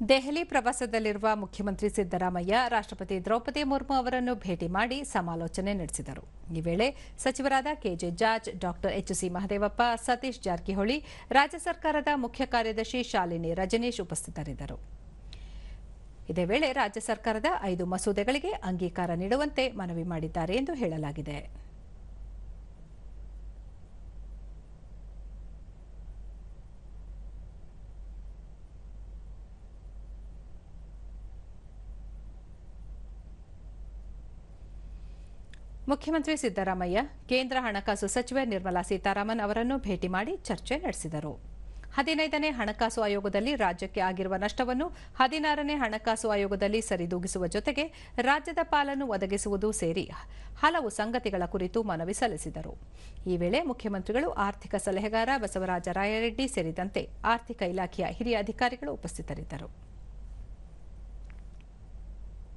ದೆಹಲಿ ಪ್ರವಾಸದಲ್ಲಿರುವ ಮುಖ್ಯಮಂತ್ರಿ ಸಿದ್ದರಾಮಯ್ಯ, ರಾಷ್ಟ್ರಪತಿ ದ್ರೌಪದಿ ಮುರ್ಮು ಅವರನ್ನು ಭೇಟಿ ಮಾಡಿ ಸಮಾಲೋಚನೆ ನಡೆಸಿದರು. ಈ ವೇಳೆ ಸಚಿವರಾದ K J George, doctor H C Mahadevappa, Satish Jarkiholi, ರಾಜ್ಯ ಸರ್ಕಾರದ ಮುಖ್ಯ ಕಾರ್ಯದರ್ಶಿ ಶಾಲಿನಿ ರಜನೀಶ್ ಉಪಸ್ಥಿತರಿದ್ದರು. ಇದೇ ವೇಳೆ ರಾಜ್ಯ ಸರ್ಕಾರದ ಐದು ಮಸೂದೆಗಳಿಗೆ ಅಂಗೀಕಾರ ನೀಡುವಂತೆ ಮನವಿ ಮಾಡಿದ್ದಾರೆ ಎಂದು ಹೇಳಲಾಗಿದೆ. ಮುಖ್ಯಮಂತ್ರಿ ಸಿದ್ದರಾಮಯ್ಯ, ಕೇಂದ್ರ ಹಣಕಾಸು ಸಚಿವೆ ನಿರ್ಮಲಾ ಸೀತಾರಾಮನ್ ಅವರನ್ನು ಭೇಟಿ ಮಾಡಿ ಚರ್ಚೆ ನಡೆಸಿದರು. ಹದಿನೈದನೇ ಹಣಕಾಸು ಆಯೋಗದಲ್ಲಿ ರಾಜ್ಯಕ್ಕೆ ಆಗಿರುವ ನಷ್ಟವನ್ನು ಹದಿನಾರನೇ ಹಣಕಾಸು ಆಯೋಗದಲ್ಲಿ ಸರಿದೂಗಿಸುವ ಜೊತೆಗೆ ರಾಜ್ಯದ ಪಾಲನ್ನು ಒದಗಿಸುವುದು ಸೇರಿ ಹಲವು ಸಂಗತಿಗಳ ಕುರಿತು ಮನವಿ ಸಲ್ಲಿಸಿದರು. ಈ ವೇಳೆ ಮುಖ್ಯಮಂತ್ರಿಗಳು, ಆರ್ಥಿಕ ಸಲಹೆಗಾರ ಬಸವರಾಜ ರಾಯರೆಡ್ಡಿ ಸೇರಿದಂತೆ ಆರ್ಥಿಕ ಇಲಾಖೆಯ ಹಿರಿಯ ಅಧಿಕಾರಿಗಳು ಉಪಸ್ಥಿತರಿದ್ದರು.